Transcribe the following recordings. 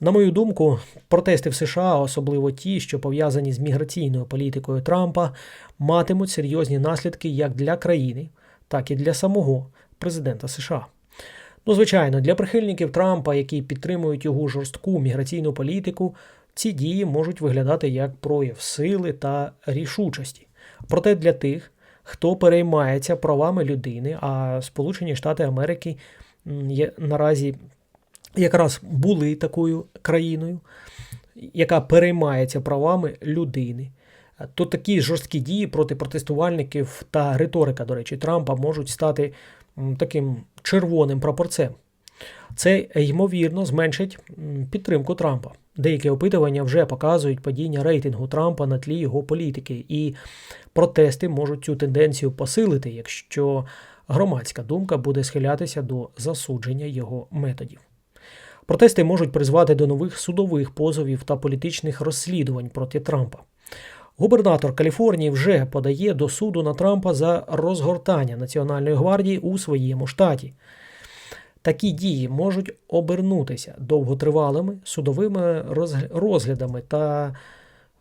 На мою думку, протести в США, особливо ті, що пов'язані з міграційною політикою Трампа, матимуть серйозні наслідки як для країни, так і для самого президента США. Ну, звичайно, для прихильників Трампа, які підтримують його жорстку міграційну політику, ці дії можуть виглядати як прояв сили та рішучості. Проте для тих, хто переймається правами людини, а Сполучені Штати Америки є наразі якраз були такою країною, яка переймається правами людини. То такі жорсткі дії проти протестувальників та риторика, до речі, Трампа можуть стати таким червоним прапорцем. Це ймовірно зменшить підтримку Трампа. Деякі опитування вже показують падіння рейтингу Трампа на тлі його політики, і протести можуть цю тенденцію посилити, якщо громадська думка буде схилятися до засудження його методів. Протести можуть призвати до нових судових позовів та політичних розслідувань проти Трампа. Губернатор Каліфорнії вже подає до суду на Трампа за розгортання Національної гвардії у своєму штаті. Такі дії можуть обернутися довготривалими судовими розглядами та,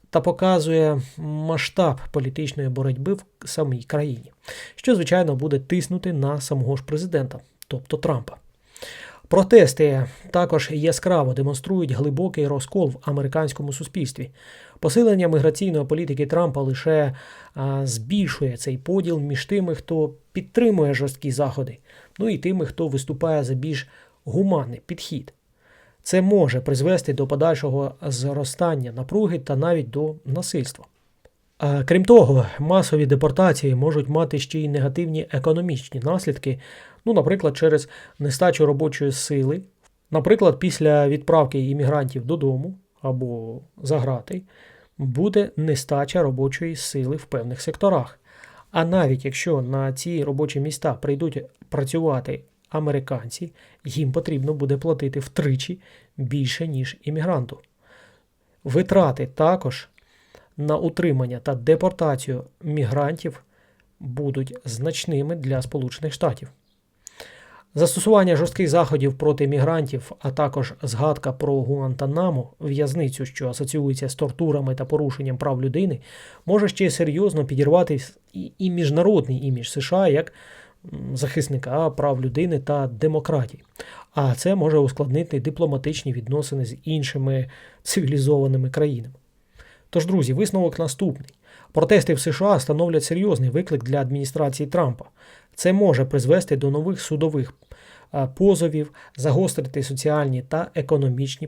та показує масштаб політичної боротьби в самій країні, що, звичайно, буде тиснути на самого ж президента, тобто Трампа. Протести також яскраво демонструють глибокий розкол в американському суспільстві. Посилення міграційної політики Трампа лише а, збільшує цей поділ між тими, хто підтримує жорсткі заходи, ну і тими, хто виступає за більш гуманний підхід. Це може призвести до подальшого зростання напруги та навіть до насильства. А, Крім того, масові депортації можуть мати ще й негативні економічні наслідки, ну, наприклад, через нестачу робочої сили, наприклад, після відправки іммігрантів додому або за грати, буде нестача робочої сили в певних секторах. А навіть якщо на ці робочі міста прийдуть працювати американці, їм потрібно буде платити втричі більше, ніж іммігранту. Витрати також на утримання та депортацію мігрантів будуть значними для Сполучених Штатів. Застосування жорстких заходів проти мігрантів, а також згадка про Гуантанамо, в'язницю, що асоціюється з тортурами та порушенням прав людини, може ще серйозно підірвати і, міжнародний імідж США як захисника прав людини та демократії. А це може ускладнити дипломатичні відносини з іншими цивілізованими країнами. Тож, друзі, висновок наступний. Протести в США становлять серйозний виклик для адміністрації Трампа. Це може призвести до нових судових е, позовів, загострити соціальні та економічні